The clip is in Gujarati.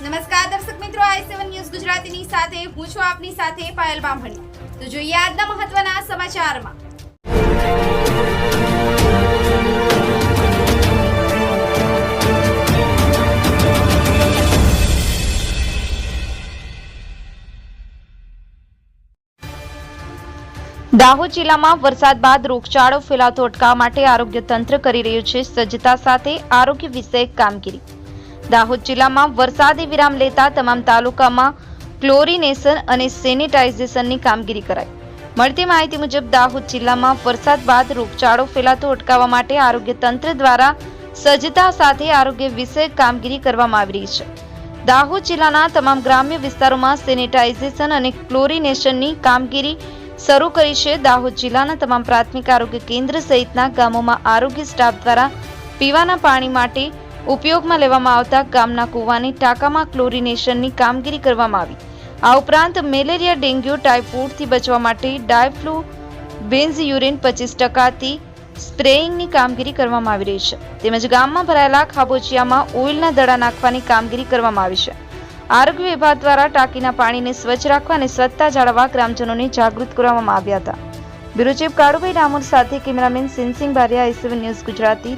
નમસ્કાર, દર્શક મિત્રો, આઈ સેવન ન્યૂઝ ગુજરાતીની સાથે, હું છું આપની સાથે પાયલ બામણી. તો જોઈએ આજના મહત્વના સમાચારમાં. દાહોદ જિલ્લામાં વરસાદ બાદ રોગચાળો ફેલાતો અટકાવવા માટે આરોગ્ય તંત્ર કરી રહ્યું છે સજ્જતા સાથે આરોગ્ય વિષયક કામગીરી. દાહોદ જિલ્લામાં વરસાદી વિરામ લેતા તમામ તાલુકામાં ક્લોરિનેશન અને સેનિટાઇઝેશનની કામગીરી કરાઈ. મળતી માહિતી મુજબ દાહોદ જિલ્લામાં વરસાદ બાદ રોગચાળો ફેલાતો અટકાવવા માટે આરોગ્ય તંત્ર દ્વારા સજ્જતા સાથે આરોગ્ય વિષયક કામગીરી કરવામાં આવી રહી છે. દાહોદ જિલ્લાના તમામ ગ્રામ્ય વિસ્તારોમાં સેનિટાઇઝેશન અને ક્લોરિનેશનની કામગીરી શરૂ કરી છે. દાહોદ જિલ્લાના તમામ પ્રાથમિક આરોગ્ય કેન્દ્ર સહિતના ગામોમાં આરોગ્ય સ્ટાફ દ્વારા પીવાના પાણી માટે ઉપયોગમાં લેવામાં આવતા ગામના કૂવાની ટાંકામાં ક્લોરિનેશનની કામગીરી કરવામાં આવી. આ ઉપરાંત મેલેરિયા, ડેન્ગ્યુ, ટાઇફોઇડથી બચવા માટે ડાયફ્લુ બેન્ઝ યુરિન પચીસ ટકાથી સ્પ્રેઇંગની કામગીરી કરવામાં આવી રહી છે. તેમજ ગામમાં ભરાયેલા ખાબોચિયામાં ઓઇલના દડા નાખવાની કામગીરી કરવામાં આવી છે. આરોગ્ય વિભાગ દ્વારા ટાંકીના પાણીને સ્વચ્છ રાખવા અને સ્વચ્છતા જાળવવા ગ્રામજનોને જાગૃત કરવામાં આવ્યા હતા. બ્યુરો ચીફ કાળુભાઈ ડામોર સાથે cameraman Sinsingh Bariya ACV news Gujarati.